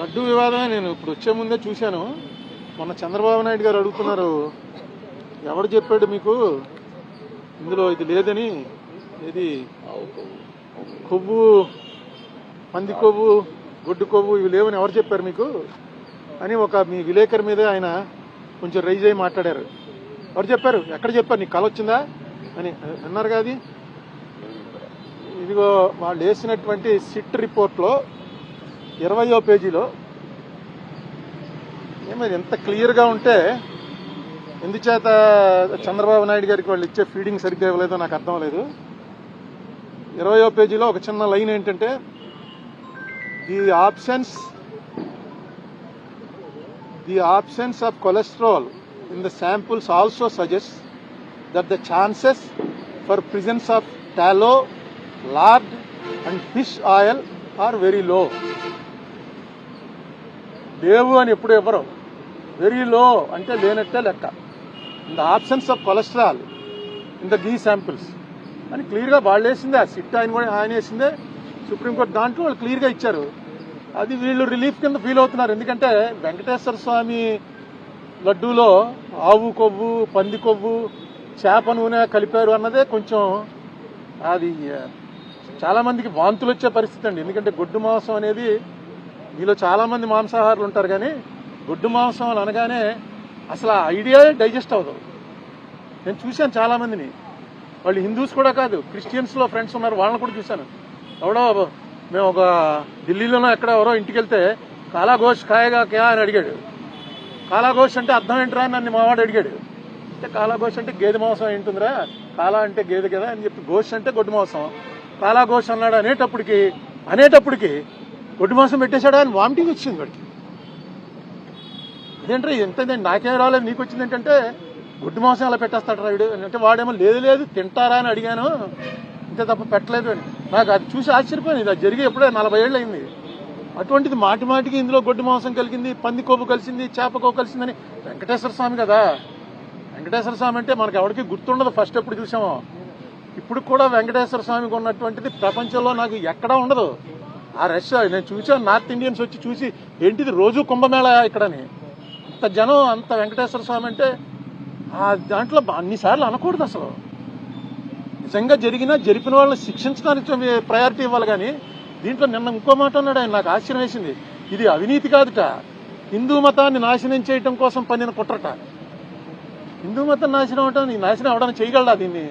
లడ్డు వివాదమే నేను ఇప్పుడు వచ్చే ముందే చూశాను. మొన్న చంద్రబాబు నాయుడు గారు అడుగుతున్నారు. ఎవడు చెప్పాడు మీకు? ఇందులో ఇది లేదని. ఇది కొవ్వు పంది కొవ్వు గొడ్డు కొవ్వు ఇవి లేవని ఎవరు చెప్పారు మీకు? అని ఒక మీ విలేకరి మీద ఆయన కొంచెం రైజ్ అయ్యి మాట్లాడారు. ఎవరు చెప్పారు? ఎక్కడ చెప్పారు? నీకు కళ వచ్చిందా? అని అన్నారు కాదు ఇదిగో వాళ్ళు వేసినటువంటి సిట్ రిపోర్ట్లో ఇరవయో పేజీలో ఏమైంది ఎంత క్లియర్గా ఉంటే ఎందుచేత చంద్రబాబు నాయుడు గారికి వాళ్ళు ఇచ్చే ఫీడింగ్ సరిగ్గా ఇవ్వలేదో నాకు అర్థం లేదు. ఇరవయో పేజీలో ఒక చిన్న లైన్ ఏంటంటే the options the options of cholesterol in the samples also suggest that the chances for presence of tallow lard and fish oil are very low. లేవు అని ఎప్పుడు ఇవ్వరు. వెరీ లో అంటే లేనట్టే లెక్క. In the options of cholesterol in the ghee samples అని క్లియర్గా వాళ్ళు వేసిందే ఆ సిట్ ఆయన కూడా ఆయన వేసిందే. సుప్రీంకోర్టు దాంట్లో వాళ్ళు క్లియర్గా ఇచ్చారు. అది వీళ్ళు రిలీఫ్ కింద ఫీల్ అవుతున్నారు. ఎందుకంటే వెంకటేశ్వర స్వామి లడ్డూలో ఆవు కొవ్వు పంది కొవ్వు చేప నూనె కలిపారు అన్నదే కొంచెం అది చాలామందికి చాలా మందికి వాంతులు వచ్చే పరిస్థితి అండి. ఎందుకంటే గొడ్డు మాంసం అనేది మీలో చాలా మంది మాంసాహారులు ఉంటారు కానీ గొడ్డు మాంసం అనగానే అసలు ఆ ఐడియా డైజెస్ట్ అవ్వదు. నేను చూశాను చాలా మందిని. వాళ్ళు హిందూస్ కూడా కాదు క్రిస్టియన్స్లో ఫ్రెండ్స్ ఉన్నారు వాళ్ళని కూడా చూశాను. ఎవడో మేము ఒక ఢిల్లీలోనో ఎక్కడ ఎవరో ఇంటికి వెళ్తే కాలాఘోష్ కాయగా క్యా అని అడిగాడు. కాలాఘోష్ అంటే అర్థం ఏంట్రా అని నన్ను మావాడు అడిగాడు. అంటే కాలాఘోష్ అంటే గేదె మాంసం ఏంటుందిరా కాలా అంటే గేదె కదా అని చెప్పి ఘోష్ అంటే గొడ్డు మాంసం. కాలా ఘోష్ అన్నాడు అనేటప్పటికి అనేటప్పటికి గొడ్డు మాంసం పెట్టేశాడా అని వామిటింగ్ వచ్చింది వాడికి. ఇదేంట్రా ఎంత నాకేం రాలేదు నీకు వచ్చింది ఏంటంటే గుడ్డు మాంసం అలా పెట్టేస్తాడు వీడు? అంటే వాడేమో లేదు లేదు తింటారా అని అడిగాను. ఇంత తప్ప పెట్టలేదు అని నాకు అది చూసి ఆశ్చర్యపోయింది ఇది అది జరిగి ఎప్పుడే నలభై ఏళ్ళు అయింది. అటువంటిది మాటి మాటికి ఇందులో గొడ్డు మాంసం కలిగింది పంది కలిసింది చేపకో కలిసిందని. వెంకటేశ్వర స్వామి కదా. వెంకటేశ్వర స్వామి అంటే మనకి ఎవరికి గుర్తుండదు. ఫస్ట్ ఎప్పుడు చూసామో. ఇప్పుడు కూడా వెంకటేశ్వర స్వామికి ఉన్నటువంటిది ప్రపంచంలో నాకు ఎక్కడా ఉండదు. ఆ రష్ నేను చూసాను నార్త్ ఇండియన్స్ వచ్చి చూసి ఏంటిది రోజు కుంభమేళ ఇక్కడని. అంత జనం అంత వెంకటేశ్వర స్వామి అంటే ఆ దాంట్లో అన్నిసార్లు అనకూడదు అసలు. నిజంగా జరిగినా జరిపిన వాళ్ళని శిక్షించడానికి ప్రయారిటీ ఇవ్వాలి కానీ దీంట్లో నిన్న ఇంకో మాట అన్నాడు ఆయన నాకు ఆశ్చర్యం వేసింది. ఇది అవినీతి కాదుట. హిందూ మతాన్ని నాశనం చేయటం కోసం పనిన కుట్రట. హిందూ మతం నాశనం అవటం నీ నాశనం అవడానికి చేయగలడా దీన్ని?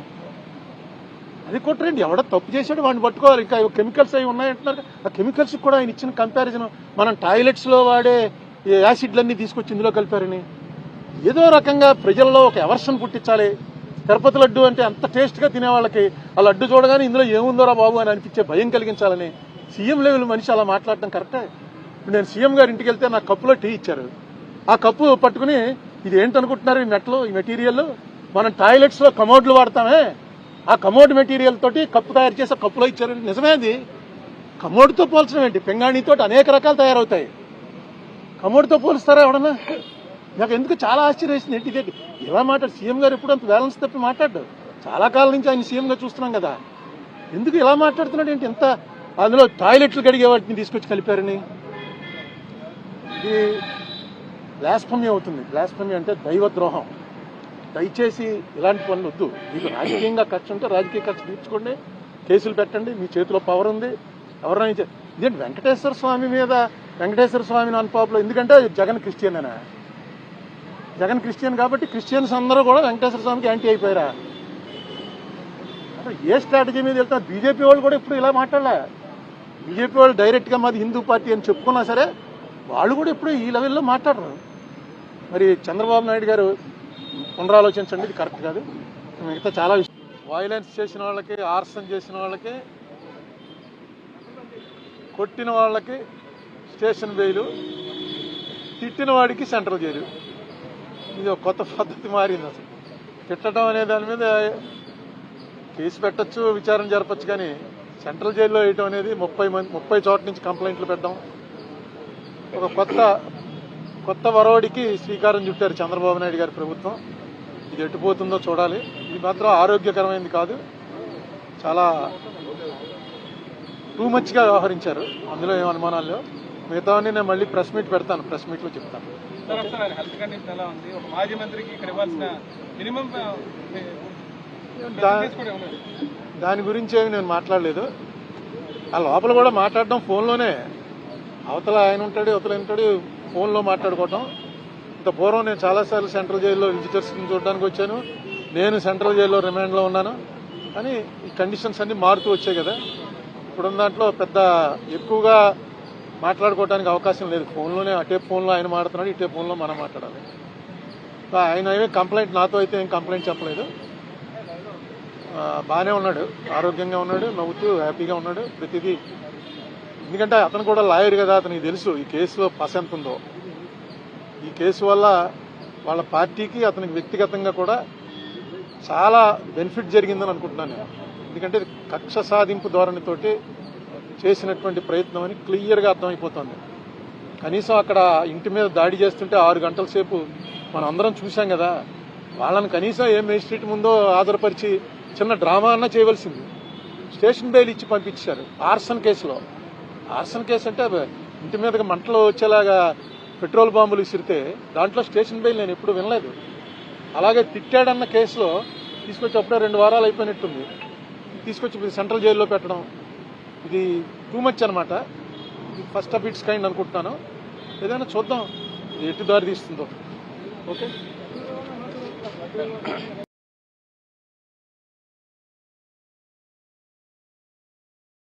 అది కొట్టరండి. ఎవడో తప్పు చేశాడు వాడిని పట్టుకోవాలి. ఇంకా కెమికల్స్ అవి ఉన్నాయంటున్నారు ఆ కెమికల్స్ కూడా ఆయన ఇచ్చిన కంపారిజన్ మనం టాయిలెట్స్లో వాడే యాసిడ్లన్నీ తీసుకొచ్చి ఇందులో కలిపారని. ఏదో రకంగా ప్రజల్లో ఒక ఎవర్షన్ పుట్టించాలి. తిరుపతి లడ్డు అంటే అంత టేస్ట్గా తినే వాళ్ళకి ఆ లడ్డు చూడగానే ఇందులో ఏముందోరా బాబు అని అనిపించే భయం కలిగించాలని సీఎం లెవెల్ మనిషి అలా మాట్లాడటం కరెక్టే? ఇప్పుడు నేను సీఎం గారి ఇంటికి వెళ్తే నాకు కప్పులో టీ ఇచ్చారు. ఆ కప్పు పట్టుకుని ఇది ఏంటనుకుంటున్నారు ఈ నెట్లో ఈ మెటీరియల్ మనం టాయిలెట్స్లో కమోడ్లు వాడతామే. ఆ కమోడ్ మెటీరియల్ తోటి కప్పు తయారు చేసే కప్పులో ఇచ్చారు. నిజమే అది? కమోడ్తో పోల్చడం ఏంటి? పెంగాణితో అనేక రకాలు తయారవుతాయి. కమోడ్తో పోలుస్తారా ఎవడన్నా నాకు ఎందుకు చాలా ఆశ్చర్యం వేసింది ఏంటి ఇదే? ఇలా మాట్లాడు. సీఎం గారు ఎప్పుడు అంత బ్యాలెన్స్ తప్పి మాట్లాడు. చాలా కాలం నుంచి ఆయన సీఎంగా చూస్తున్నాం కదా. ఎందుకు ఇలా మాట్లాడుతున్నాడు ఏంటి? ఎంత అందులో టాయిలెట్లు కడిగే వాటిని తీసుకొచ్చి కలిపారని? ఇది బ్లాస్ఫమీ అవుతుంది. బ్లాస్ఫమీ అంటే దైవద్రోహం. దయచేసి ఇలాంటి పనులు వద్దు. మీకు రాజకీయంగా ఖర్చు ఉంటే రాజకీయ ఖర్చు తీర్చుకోండి. కేసులు పెట్టండి. మీ చేతిలో పవర్ ఉంది. ఎవరైనా ఇదేంటి వెంకటేశ్వర స్వామి మీద వెంకటేశ్వర స్వామి నాన్ ఎందుకంటే జగన్ క్రిస్టియన్ అయినా జగన్ క్రిస్టియన్ కాబట్టి క్రిస్టియన్స్ అందరూ కూడా వెంకటేశ్వర స్వామికి యాంటీ అయిపోయారా? అసలు ఏ స్ట్రాటజీ మీద వెళ్తున్నారు బీజేపీ వాళ్ళు కూడా ఇప్పుడు ఇలా మాట్లాడలే. బీజేపీ వాళ్ళు డైరెక్ట్గా మాది హిందూ పార్టీ అని చెప్పుకున్నా సరే వాళ్ళు కూడా ఇప్పుడు ఈ లెవెల్లో మాట్లాడరు. మరి చంద్రబాబు నాయుడు గారు పునరాలోచించండి ఇది కరెక్ట్ కాదు. మిగతా చాలా విషయం వైలెన్స్ చేసిన వాళ్ళకి ఆర్సన్ చేసిన వాళ్ళకి కొట్టిన వాళ్ళకి స్టేషన్ బెయిలు తిట్టిన వాడికి సెంట్రల్ జైలు ఇది ఒక కొత్త పద్ధతి మారింది అసలు. తిట్టడం అనే దాని మీద కేసు పెట్టచ్చు విచారణ జరపచ్చు కానీ సెంట్రల్ జైల్లో వేయటం అనేది ముప్పై మంది ముప్పై చోట్ల నుంచి కంప్లైంట్లు పెట్టడం ఒక కొత్త కొత్త వరవడికి శ్రీకారం చుట్టారు చంద్రబాబు నాయుడు గారి ప్రభుత్వం. ఇది ఎట్టుపోతుందో చూడాలి. ఇది మాత్రం ఆరోగ్యకరమైనది కాదు. చాలా టూ మచ్గా వ్యవహరించారు. అందులో ఏం అనుమానాలు మిగతావన్నీ నేను మళ్ళీ ప్రెస్ మీట్ పెడతాను. ప్రెస్ మీట్లో చెప్తాను. దాని గురించి ఏమి నేను మాట్లాడలేదు. ఆ లోపల కూడా మాట్లాడడం ఫోన్లోనే. అవతల ఆయన ఉంటాడు అవతల ఉంటాడు ఫోన్లో మాట్లాడుకోవటం. ఇంత పూర్వం నేను చాలాసార్లు సెంట్రల్ జైల్లో విజిటర్స్ని చూడడానికి వచ్చాను. నేను సెంట్రల్ జైల్లో రిమాండ్లో ఉన్నాను. కానీ ఈ కండిషన్స్ అన్నీ మారుతూ వచ్చాయి కదా. ఇప్పుడున్న దాంట్లో పెద్ద ఎక్కువగా మాట్లాడుకోవడానికి అవకాశం లేదు. ఫోన్లోనే అటే ఫోన్లో ఆయన మాట్లాడుతున్నాడు ఇటే ఫోన్లో మనం మాట్లాడాలి. ఆయన ఏమీ కంప్లైంట్ నాతో అయితే ఏం కంప్లైంట్ చెప్పలేదు. బాగానే ఉన్నాడు. ఆరోగ్యంగా ఉన్నాడు నవ్వుతూ హ్యాపీగా ఉన్నాడు. ప్రతిదీ ఎందుకంటే అతను కూడా లాయర్ కదా అతనికి తెలుసు ఈ కేసులో పస ఎంత ఉందో. ఈ కేసు వల్ల వాళ్ళ పార్టీకి అతనికి వ్యక్తిగతంగా కూడా చాలా బెనిఫిట్ జరిగిందని అనుకుంటున్నాను నేను. ఎందుకంటే కక్ష సాధింపు ధోరణితోటి చేసినటువంటి ప్రయత్నం అని క్లియర్గా అర్థమైపోతుంది. కనీసం అక్కడ ఇంటి మీద దాడి చేస్తుంటే ఆరు గంటల సేపు మనం అందరం చూసాం కదా వాళ్ళని కనీసం ఏ మేజిస్ట్రేట్ ముందో ఆధారపరిచి చిన్న డ్రామా అన్నా చేయవలసింది. స్టేషన్ బెయిల్ ఇచ్చి పంపించారు ఆర్సన్ కేసులో. ఆర్సన్ కేసు అంటే ఇంటి మీదకి మంటలు వచ్చేలాగా పెట్రోల్ బాంబులు విసిరితే దాంట్లో స్టేషన్ బెయిల్ నేను ఎప్పుడు వినలేదు. అలాగే తిట్టాడన్న కేసులో తీసుకొచ్చి అప్పుడే రెండు వారాలు అయిపోయినట్టుంది. తీసుకొచ్చి సెంట్రల్ జైల్లో పెట్టడం ఇది టూ మచ్ అనమాట ఇది ఫస్ట్ ఆఫ్ ఇట్స్ కైండ్ అనుకుంటున్నాను. ఏదైనా చూద్దాం ఎటు దారి తీస్తుందో. ఓకే?